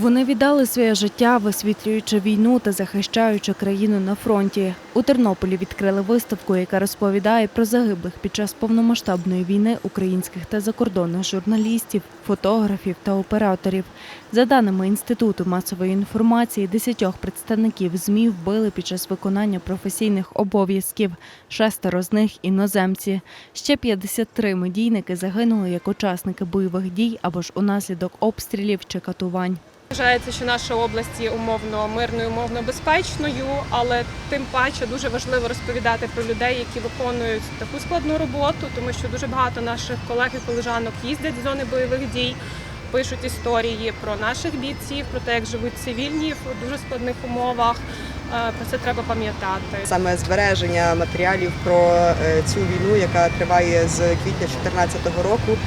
Вони віддали своє життя, висвітлюючи війну та захищаючи країну на фронті. У Тернополі відкрили виставку, яка розповідає про загиблих під час повномасштабної війни українських та закордонних журналістів, фотографів та операторів. За даними Інституту масової інформації, десятьох представників ЗМІ вбили під час виконання професійних обов'язків. Шестеро з них іноземці. Ще 53 медійники загинули як учасники бойових дій або ж унаслідок обстрілів чи катувань. Вважається, що наша область є умовно мирною, умовно безпечною, але тим паче дуже важливо розповідати про людей, які виконують таку складну роботу, тому що дуже багато наших колег і колежанок їздять в зони бойових дій, пишуть історії про наших бійців, про те, як живуть цивільні в дуже складних умовах. Е, Про це треба пам'ятати. Саме збереження матеріалів про е, цю війну, яка триває з квітня 2014 року,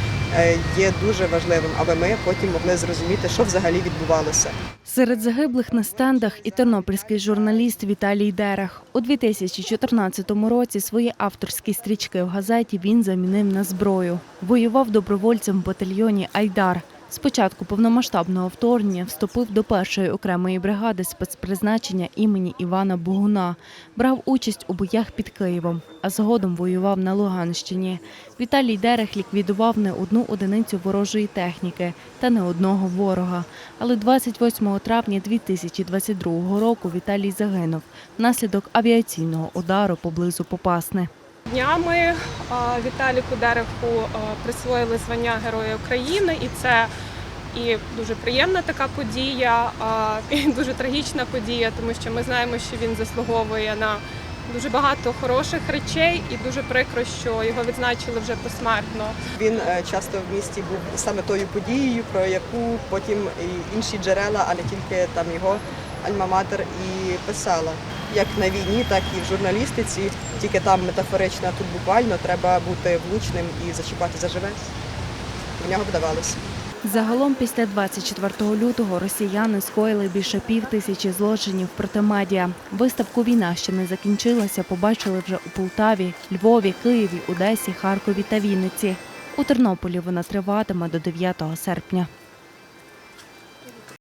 є дуже важливим, аби ми потім могли зрозуміти, що взагалі відбувалося. Серед загиблих на стендах і тернопільський журналіст Віталій Дерех. У 2014 році свої авторські стрічки в газеті він замінив на зброю. Воював добровольцем в батальйоні Айдар. Спочатку повномасштабного вторгнення вступив до першої окремої бригади спецпризначення імені Івана Богуна. Брав участь у боях під Києвом, а згодом воював на Луганщині. Віталій Дерех ліквідував не одну одиницю ворожої техніки та не одного ворога. Але 28 травня 2022 року Віталій загинув внаслідок авіаційного удару поблизу Попасни. Днями е, Віталіку Дереху е, присвоїли звання Героя України, і це і дуже приємна така подія, і дуже трагічна подія, тому що ми знаємо, що він заслуговує на дуже багато хороших речей, і дуже прикро, що його відзначили вже посмертно. Він е, часто в місті був саме тою подією, про яку потім і інші джерела, а не тільки там його альма-матер і писала. Як на війні, так і в журналістиці. Тільки там метафорично, а тут буквально треба бути влучним і зачіпати заживе. В нього вдавалося. Загалом після 24 лютого росіяни скоїли більше пів тисячі злочинів проти медіа. Виставку Війна ще не закінчилася. Побачили вже у Полтаві, Львові, Києві, Одесі, Харкові та Вінниці. У Тернополі вона триватиме до 9 серпня.